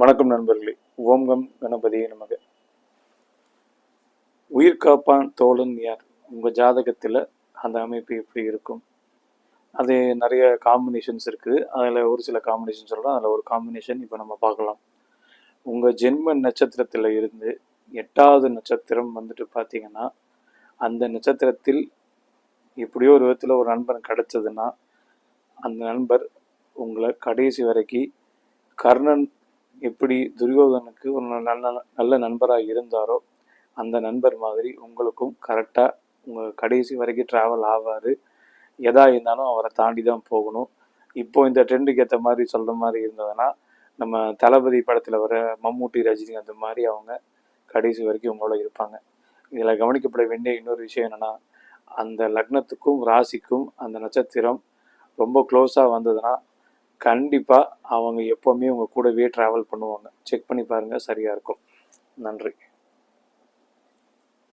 வணக்கம் நண்பர்களே. ஓம்கம் கணபதியே நமக்கு உயிர் காப்பான் தோழன் யார்? உங்கள் ஜாதகத்தில் அந்த அமைப்பு எப்படி இருக்கும்? அது நிறைய காம்பினேஷன்ஸ் இருக்குது அதில் ஒரு சில காம்பினேஷன் சொல்கிறோம் அதில் ஒரு காம்பினேஷன் இப்போ நம்ம பார்க்கலாம். உங்கள் ஜென்ம நட்சத்திரத்தில் இருந்து எட்டாவது நட்சத்திரம் வந்துட்டு பார்த்தீங்கன்னா அந்த நட்சத்திரத்தில் எப்படியோ ஒரு விதத்தில் ஒரு நண்பன் கிடைச்சதுன்னா அந்த நண்பர் உங்களை கடைசி வரைக்கும் கர்ணன் எப்படி துரியோதனுக்கு ஒரு நல்ல நல்ல நண்பராக இருந்தாரோ அந்த நண்பர் மாதிரி உங்களுக்கும் கரெக்டாக உங்கள் கடைசி வரைக்கும் ட்ராவல் ஆவார். எதா இருந்தாலும் அவரை தாண்டி தான் போகணும். இப்போ இந்த ட்ரெண்டுக்கு ஏற்ற மாதிரி சொல்கிற மாதிரி இருந்ததுன்னா நம்ம தளபதி படத்தில் வர மம்மூட்டி ரஜினி அந்த மாதிரி அவங்க கடைசி வரைக்கும் உங்களோட இருப்பாங்க. இதில் கவனிக்கப்பட வேண்டிய இன்னொரு விஷயம் என்னென்னா அந்த லக்னத்துக்கும் ராசிக்கும் அந்த நட்சத்திரம் ரொம்ப க்ளோஸாக வந்ததுன்னா கண்டிப்பாக அவங்க எப்போவுமே உங்கள் கூடவே ட்ராவல் பண்ணுவாங்க. செக் பண்ணி பாருங்கள் சரியாக இருக்கும். நன்றி.